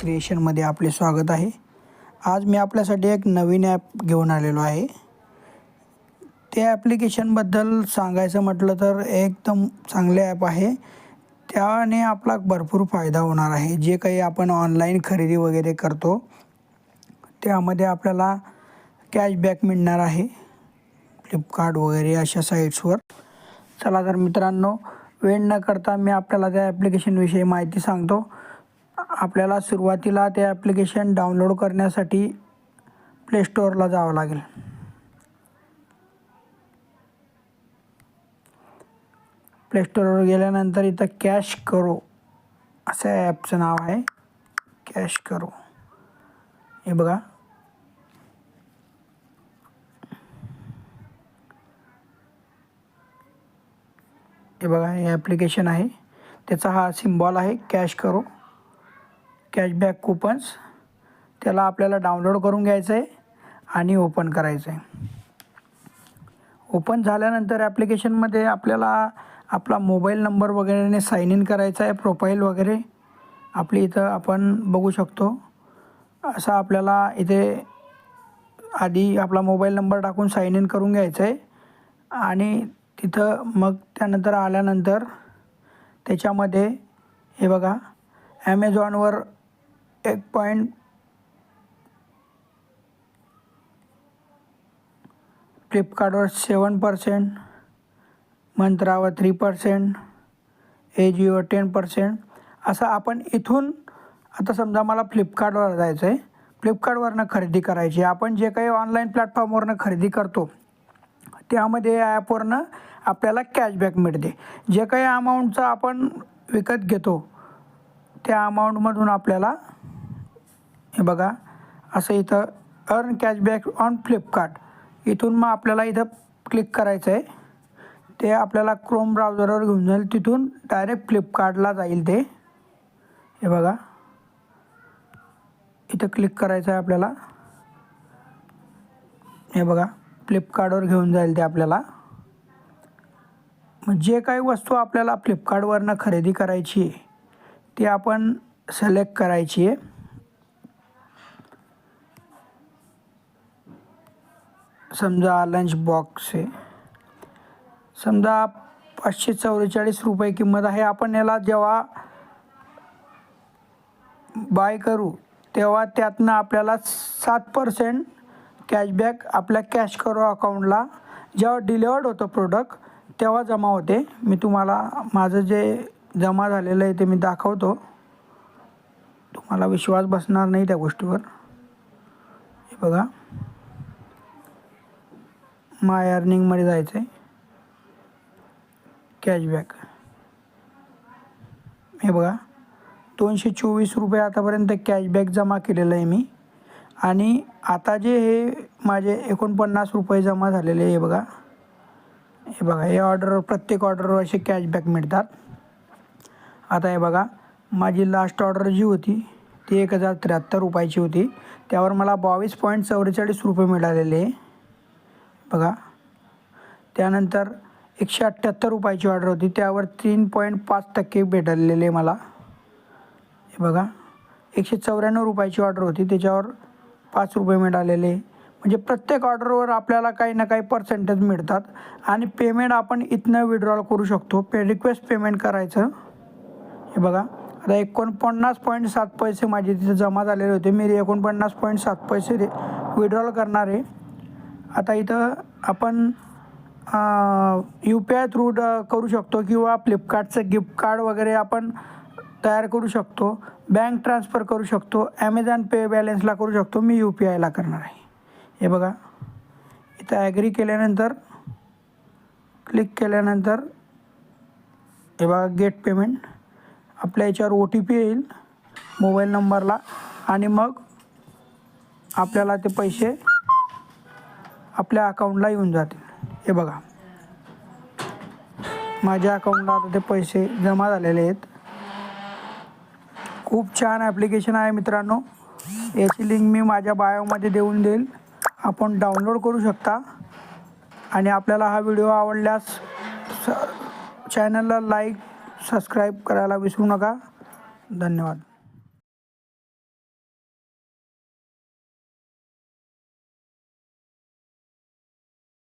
क्रिएशनमध्ये आपले स्वागत आहे. आज मी आपल्यासाठी एक नवीन ॲप घेऊन आलेलो आहे. त्या ॲप्लिकेशनबद्दल सांगायचं म्हटलं तर एकदम चांगले ॲप आहे. त्याने आपला भरपूर फायदा होणार आहे. जे काही आपण ऑनलाईन खरेदी वगैरे करतो त्यामध्ये आपल्याला कॅशबॅक मिळणार आहे. फ्लिपकार्ट वगैरे अशा साईट्सवर चला तर मित्रांनो वेळ न करता मी आपल्याला त्या ॲप्लिकेशनविषयी माहिती सांगतो. आपल्याला सुरुवातीला ते ॲप्लिकेशन डाउनलोड करण्यासाठी प्ले स्टोअरला जावं लागेल. प्ले स्टोअरवर गेल्यानंतर इथं कॅश करो असं ॲपचं नाव आहे. कॅश करो. हे बघा. हे बघा हे ॲप्लिकेशन आहे. त्याचा हा सिम्बॉल आहे कॅश करो. कॅशबॅक कुपन्स त्याला आपल्याला डाउनलोड करून घ्यायचं आहे आणि ओपन करायचं आहे ओपन झाल्यानंतर ॲप्लिकेशनमध्ये आपल्याला आपला मोबाईल नंबर वगैरेने साईन इन करायचा आहे प्रोफाईल वगैरे. आपली इथं आपण बघू शकतो. असा आपल्याला इथे आधी आपला मोबाईल नंबर टाकून साईन इन करून घ्यायचं आहे आणि तिथं मग त्यानंतर आल्यानंतर त्याच्यामध्ये हे बघा ॲमेझॉनवर एक पॉईंट फ्लिपकार्टवर seven percent मंत्रावर three percent AJIO ten percent असं आपण इथून आता समजा मला फ्लिपकार्टवर जायचं आहे फ्लिपकार्टवरनं खरेदी करायची. आहे आपण जे काही ऑनलाईन प्लॅटफॉर्मवरनं खरेदी करतो त्यामध्ये या ॲपवरनं आपल्याला कॅशबॅक मिळते. जे काही अमाऊंटचं आपण विकत घेतो त्या अमाऊंटमधून आपल्याला हे बघा असं इथं अर्न कॅशबॅक ऑन फ्लिपकार्ट इथून मग आपल्याला इथं क्लिक करायचं आहे ते आपल्याला क्रोम ब्राउझरवर घेऊन जाईल. तिथून डायरेक्ट फ्लिपकार्टला जाईल ते. हे बघा. इथं क्लिक करायचं आहे आपल्याला. हे बघा फ्लिपकार्टवर घेऊन जाईल ते आपल्याला. मग जे काही वस्तू आपल्याला फ्लिपकार्टवरनं खरेदी करायची आहे ती आपण सिलेक्ट करायची आहे. समजा लंच बॉक्स आहे. समजा पाचशे चव्वेचाळीस रुपये किंमत आहे. आपण याला जेव्हा बाय करू तेव्हा त्यातनं आपल्याला सात पर्सेंट कॅशबॅक आपल्या कॅश करो अकाउंटला जेव्हा डिलिवर्ड होतं प्रोडक्ट तेव्हा जमा होते. मी तुम्हाला माझं जे जमा झालेलं आहे ते मी दाखवतो. तुम्हाला विश्वास बसणार नाही त्या गोष्टीवर. हे बघा. माय अर्निंगमध्ये जायचं आहे कॅशबॅक हे बघा. दोनशे चोवीस रुपये आतापर्यंत कॅशबॅक जमा केलेलं आहे मी. आणि आता जे हे माझे एकोणपन्नास रुपये जमा झालेले हे बघा. हे बघा हे ऑर्डर प्रत्येक ऑर्डरवर असे कॅशबॅक मिळतात. आता हे बघा. माझी लास्ट ऑर्डर जी होती ती एक हजार त्र्याहत्तर रुपयाची होती. त्यावर मला बावीस पॉईंट चौवेचाळीस रुपये मिळालेले आहे. बघा. त्यानंतर एकशे अठ्ठ्याहत्तर रुपयाची ऑर्डर होती. त्यावर तीन पॉईंट पाच टक्के भेटलेले मला. हे बघा. एकशे चौऱ्याण्णव रुपयाची ऑर्डर होती. त्याच्यावर पाच रुपये मिळालेले. म्हणजे प्रत्येक ऑर्डरवर आपल्याला काही ना काही पर्सेंटेज मिळतात. आणि पेमेंट आपण इथनं विड्रॉल करू शकतो. पे रिक्वेस्ट पेमेंट करायचं. हे बघा. आता एकोणपन्नास पॉईंट सात पैसे माझे तिथे जमा झालेले होते. मी एकोणपन्नास पॉईंट सात पैसे विड्रॉल करणार आहे. आता इथं आपण यू पी आय थ्रू करू शकतो किंवा फ्लिपकार्टचं गिफ्ट कार्ड वगैरे आपण तयार करू शकतो. बँक ट्रान्सफर करू शकतो. ॲमेझॉन पे बॅलेन्सला करू शकतो. मी यू पी आयला करणार आहे. हे बघा. इथं ॲग्री केल्यानंतर क्लिक केल्यानंतर हे बघा गेट पेमेंट आपल्या याच्यावर ओ टी पी येईल मोबाईल नंबरला आणि मग आपल्याला ते पैसे आपल्या अकाउंटला येऊन जातील. हे बघा. माझ्या अकाउंटला आता ते पैसे जमा झालेले आहेत. खूप छान ॲप्लिकेशन आहे मित्रांनो. याची लिंक मी माझ्या बायोमध्ये देऊन देईल. आपण डाउनलोड करू शकता. आणि आपल्याला हा व्हिडिओ आवडल्यास स चॅनलला लाईक सबस्क्राईब करायला विसरू नका. धन्यवाद.